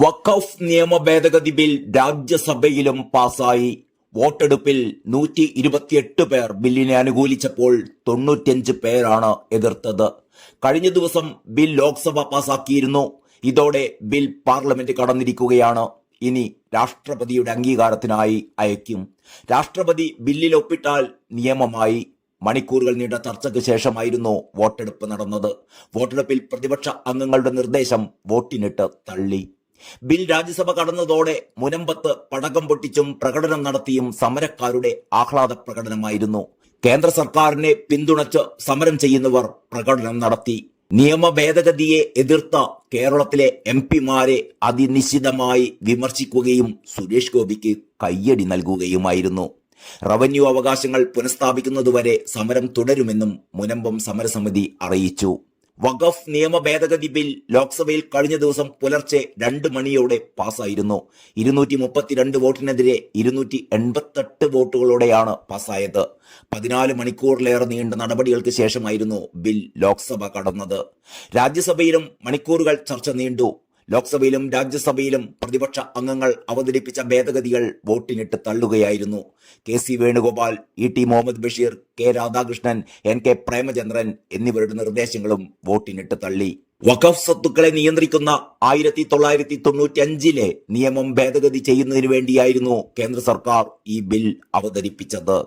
വഖഫ് നിയമ ഭേദഗതി ബിൽ രാജ്യസഭയിലും പാസായി. വോട്ടെടുപ്പിൽ നൂറ്റി ഇരുപത്തിയെട്ട് പേർ ബില്ലിനെ അനുകൂലിച്ചപ്പോൾ തൊണ്ണൂറ്റിയഞ്ച് പേരാണ് എതിർത്തത്. കഴിഞ്ഞ ദിവസം ബിൽ ലോക്സഭ പാസാക്കിയിരുന്നു. ഇതോടെ ബിൽ പാർലമെന്റ് കടന്നിരിക്കുകയാണ്. ഇനി രാഷ്ട്രപതിയുടെ അംഗീകാരത്തിനായി അയക്കും. രാഷ്ട്രപതി ബില്ലിൽ ഒപ്പിട്ടാൽ നിയമമായി. മണിക്കൂറുകൾ നീണ്ട ചർച്ചയ്ക്ക് ശേഷമായിരുന്നു വോട്ടെടുപ്പ് നടന്നത്. വോട്ടെടുപ്പിൽ പ്രതിപക്ഷ അംഗങ്ങളുടെ നിർദ്ദേശം വോട്ടിനിട്ട് തള്ളി. ബിൽ രാജ്യസഭ കടന്നതോടെ മുനമ്പത്ത് പടക്കം പൊട്ടിച്ചും പ്രകടനം നടത്തിയും സമരക്കാരുടെ ആഹ്ലാദ പ്രകടനമായിരുന്നു. കേന്ദ്ര സർക്കാരിനെ പിന്തുണച്ച് സമരം ചെയ്യുന്നവർ പ്രകടനം നടത്തി. നിയമ ഭേദഗതിയെ എതിർത്ത കേരളത്തിലെ എം പിമാരെ അതിനിശ്ചിതമായി വിമർശിക്കുകയും സുരേഷ് ഗോപിക്ക് കയ്യടി നൽകുകയുമായിരുന്നു. റവന്യൂ അവകാശങ്ങൾ പുനഃസ്ഥാപിക്കുന്നതുവരെ സമരം തുടരുമെന്നും മുനമ്പം സമരസമിതി അറിയിച്ചു. വഖഫ് നിയമ ഭേദഗതി ബിൽ ലോക്സഭയിൽ കഴിഞ്ഞ ദിവസം പുലർച്ചെ രണ്ട് മണിയോടെ പാസ്സായിരുന്നു ഇരുന്നൂറ്റി മുപ്പത്തിരണ്ട് വോട്ടിനെതിരെ ഇരുന്നൂറ്റി എൺപത്തെട്ട് വോട്ടുകളോടെയാണ് പാസ്സായത് പതിനാല് മണിക്കൂറിലേറെ നീണ്ട നടപടികൾക്ക് ശേഷമായിരുന്നു ബിൽ ലോക്സഭ കടന്നത്. രാജ്യസഭയിലും മണിക്കൂറുകൾ ചർച്ച നീണ്ടു. ലോക്സഭയിലും രാജ്യസഭയിലും പ്രതിപക്ഷ അംഗങ്ങൾ അവതരിപ്പിച്ച ഭേദഗതികൾ വോട്ടിനിട്ട് തള്ളുകയായിരുന്നു. K C Venugopal E T Muhammad Basheer K Radhakrishnan N K Premachandran എന്നിവരുടെ നിർദ്ദേശങ്ങളും വോട്ടിനിട്ട് തള്ളി. വഖഫ് സ്വത്തുക്കളെ നിയന്ത്രിക്കുന്ന ആയിരത്തി തൊള്ളായിരത്തി തൊണ്ണൂറ്റി അഞ്ചിലെ നിയമം ഭേദഗതി ചെയ്യുന്നതിന് വേണ്ടിയായിരുന്നു കേന്ദ്ര സർക്കാർ ഈ ബിൽ അവതരിപ്പിച്ചത്.